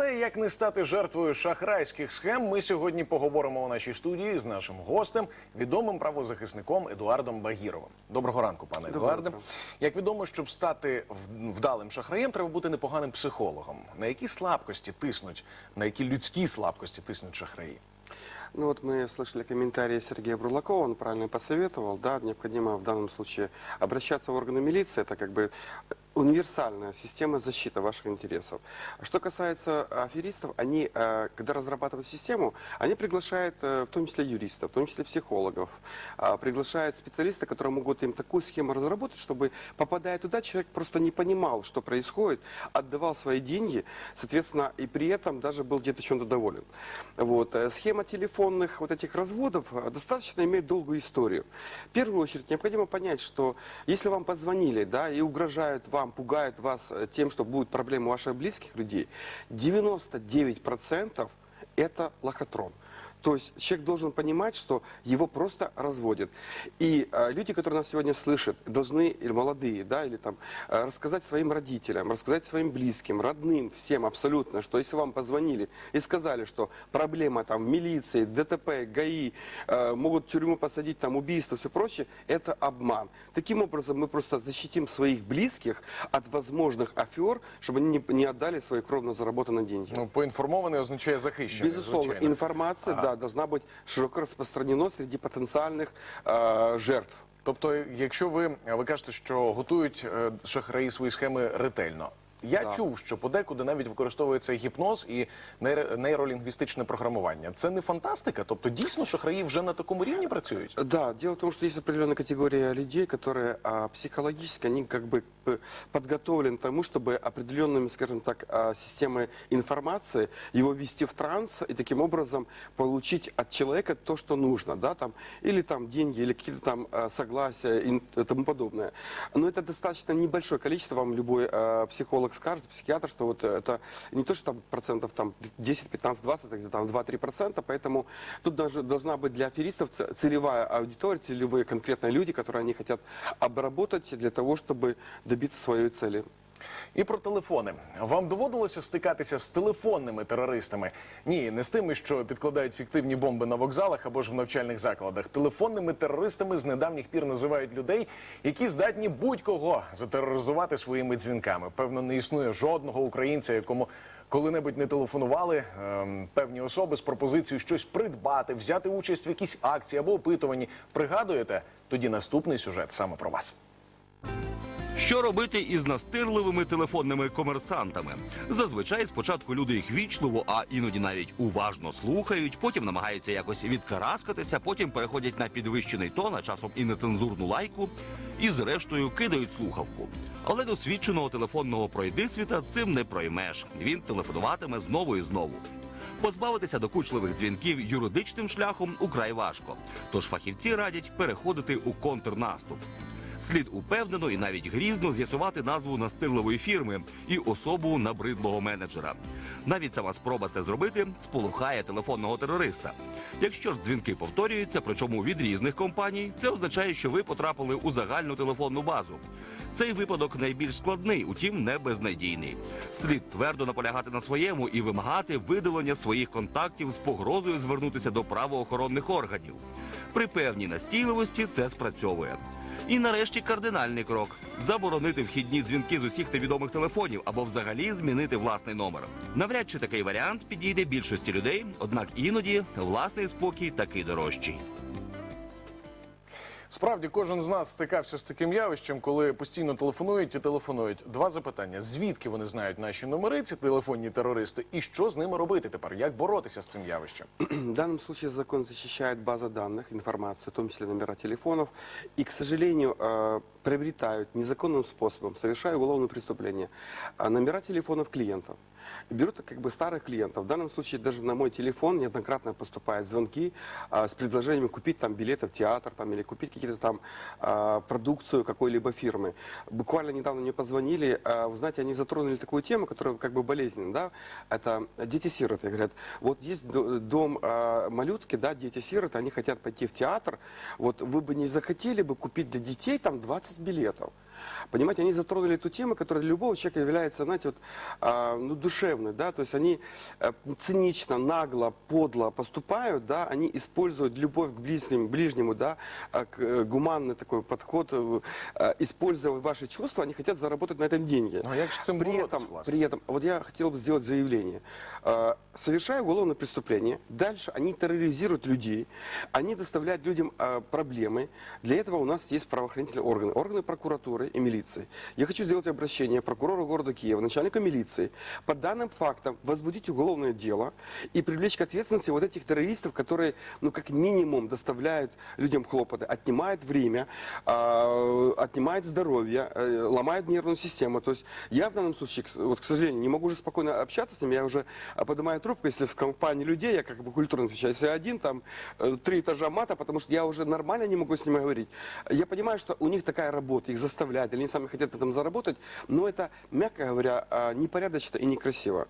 те, як не стати жертвою шахрайських схем, ми сьогодні поговоримо у нашій студії з нашим гостем, відомим правозахисником Едуардом Багіровим. Доброго ранку, пане Едуарде. Як відомо, щоб стати вдалим шахраєм, треба бути непоганим психологом. На які слабкості тиснуть, на які людські слабкості тиснуть шахраї? Ну вот мы слышали комментарии Сергея Бурлакова, он правильно посоветовал, да, необходимо в данном случае обращаться в органы милиции, это как бы универсальная система защиты ваших интересов. Что касается аферистов, они, э, когда разрабатывают систему, они приглашают э, в том числе юристов, в том числе психологов, а, приглашают специалистов, которые могут им такую схему разработать, чтобы, попадая туда, человек просто не понимал, что происходит, отдавал свои деньги, соответственно, и при этом даже был где-то чем-то доволен. Вот. э, Схема телефонных вот этих разводов э, достаточно имеет долгую историю. В первую очередь необходимо понять, что если вам позвонили, да, и угрожают вам, пугают вас э, тем, что будут проблемы у ваших близких людей, 99% это лохотрон. То есть человек должен понимать, что его просто разводят. И э, люди, которые нас сегодня слышат, должны, или молодые, да, или там, э, рассказать своим родителям, рассказать своим близким, родным, всем абсолютно, что если вам позвонили и сказали, что проблема там в милиции, ДТП, ГАИ, э, могут в тюрьму посадить, там убийство, все прочее, это обман. Таким образом мы просто защитим своих близких от возможных афер, чтобы они не, не отдали свои кровно заработанные деньги. Ну, поінформований означає захищений. Безусловно, звичайно. информация, да, должна быть широко распространена среди потенциальных э, жертв. Тобто, якщо ви, ви кажете, що готують е, шахраї свої схеми ретельно. Я Так. чув, що подекуди навіть використовується гіпноз і нейро- нейролінгвістичне програмування. Це не фантастика? Тобто дійсно шахраї вже на такому рівні працюють? Да, дело в том, что есть определенная категория людей, которые а, психологически, они как бы п- подготовлены к тому, чтобы определенными, скажем так, а, системой информации его ввести в транс и таким образом получить от человека то, что нужно, да, там, или там деньги, или какие-то там а, согласия и тому подобное. Но это достаточно небольшое количество, вам любой а, психолог скажет, психиатр, что вот это не то, что там процентов там 10, 15, 20, это где-то там 2-3 процента, поэтому тут даже должна быть для аферистов ц- целевая аудитория, целевые конкретные люди, которые они хотят обработать для того, чтобы добиться своей цели. І про телефони. Вам доводилося стикатися з телефонними терористами? Ні, не з тими, що підкладають фіктивні бомби на вокзалах або ж в навчальних закладах. Телефонними терористами з недавніх пір називають людей, які здатні будь-кого затероризувати своїми дзвінками. Певно, не існує жодного українця, якому коли-небудь не телефонували ем, певні особи з пропозицією щось придбати, взяти участь в якійсь акції або опитуванні. Пригадуєте? Тоді наступний сюжет саме про вас. Що робити із настирливими телефонними комерсантами? Зазвичай спочатку люди їх вічливо, а іноді навіть уважно слухають, потім намагаються якось відкараскатися, потім переходять на підвищений тон, а часом і нецензурну лайку, і зрештою кидають слухавку. Але досвідченого телефонного пройдисвіта цим не проймеш. Він телефонуватиме знову і знову. Позбавитися докучливих дзвінків юридичним шляхом украй важко. Тож фахівці радять переходити у контрнаступ. Слід упевнено і навіть грізно з'ясувати назву настирливої фірми і особу набридлого менеджера. Навіть сама спроба це зробити сполохає телефонного терориста. Якщо ж дзвінки повторюються, причому від різних компаній, це означає, що ви потрапили у загальну телефонну базу. Цей випадок найбільш складний, утім не безнадійний. Слід твердо наполягати на своєму і вимагати видалення своїх контактів з погрозою звернутися до правоохоронних органів. При певній настійливості це спрацьовує. І нарешті кардинальний крок заборонити вхідні дзвінки з усіх невідомих телефонів або взагалі змінити власний номер. Навряд чи такий варіант підійде більшості людей, однак іноді власний спокій таки дорожчий. Справді, кожен з нас стикався з таким явищем, коли постійно телефонують і телефонують. Два запитання: звідки вони знають наші номери, ці телефонні терористи, і що з ними робити тепер? Як боротися з цим явищем? В данном случае закон защищает базы данных, информацию, в том числе номера телефонов, и, к сожалению, э, приобретают незаконным способом, совершая уголовное преступление, э, номера телефонов клиентов. Берут как бы старых клиентов. В данном случае даже на мой телефон неоднократно поступают звонки э, с предложениями купить там билеты в театр там, или купить какие-то там э, продукцию какой-либо фирмы. Буквально недавно мне позвонили, э, вы знаете, они затронули такую тему, которая как бы болезненна, да, это дети-сироты. Говорят, вот есть до- дом э, малютки, да, дети-сироты, они хотят пойти в театр, вот вы бы не захотели бы купить для детей там 20 билетов? Понимаете, они затронули ту тему, которая для любого человека является, знаете, вот, а, ну, душевной, да, то есть они э, цинично, нагло, подло поступают, да, они используют любовь к ближнему, ближнему да, а, к, э, гуманный такой подход, э, используя ваши чувства, они хотят заработать на этом деньги. Ну, а як ж з цим при этом, при этом, вот я хотел бы сделать заявление. Совершая уголовное преступление, дальше они терроризируют людей, они доставляют людям проблемы. Для этого у нас есть правоохранительные органы, органы прокуратуры и милиции. Я хочу сделать обращение прокурору города Киева, начальника милиции, по данным фактам возбудить уголовное дело и привлечь к ответственности вот этих террористов, которые, ну, как минимум, доставляют людям хлопоты, отнимают время, э, отнимают здоровье, э, ломают нервную систему. То есть я в данном случае, вот, к сожалению, не могу уже спокойно общаться с ними, я уже поднимаю трубку, если в компании людей, я как бы культурно отвечаю, если один, там, э, три этажа мата, потому что я уже нормально не могу с ними говорить. Я понимаю, что у них такая работа, их заставляют, или они сами хотят на этом заработать, но это, мягко говоря, э, непорядочно и некрасиво.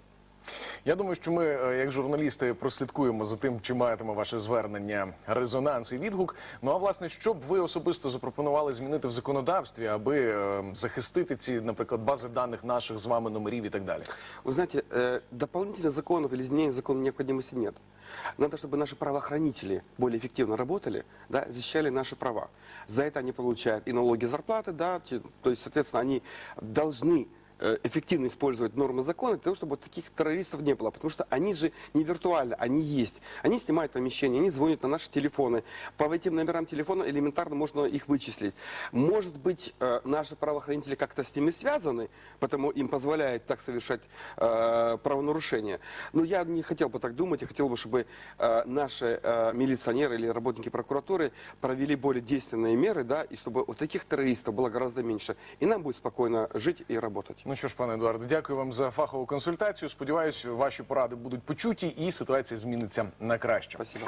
Я думаю, що ми, е, як журналісти, прослідкуємо за тим, чи матиме ваше звернення резонанс і відгук. Ну а власне, що б ви особисто запропонували змінити в законодавстві, аби е, захистити ці, наприклад, бази даних наших з вами номерів і так далі? Вы знаете, э, дополнительных законов или изменений закона необходимости нет. Надо, чтобы наши правоохранители более эффективно работали, да, защищали наши права. За это они получают и налоги, и зарплаты, да, те- то есть, соответственно, они должны э, эффективно использовать нормы закона для того, чтобы вот таких террористов не было. Потому что они же не виртуально, они есть. Они снимают помещения, они звонят на наши телефоны. По этим номерам телефона элементарно можно их вычислить. Может быть, э, наши правоохранители как-то с ними связаны, потому им позволяет так совершать э, правонарушения. Но я не хотел бы так думать, я хотел бы, чтобы э, наши э, милиционеры или работники прокуратуры провели более действенные меры, да, и чтобы вот таких террористов было гораздо меньше. И нам будет спокойно жить и работать. Ну що ж, пане Едуарде, дякую вам за фахову консультацію. Сподіваюсь, ваші поради будуть почуті і ситуація зміниться на краще. Спасибо.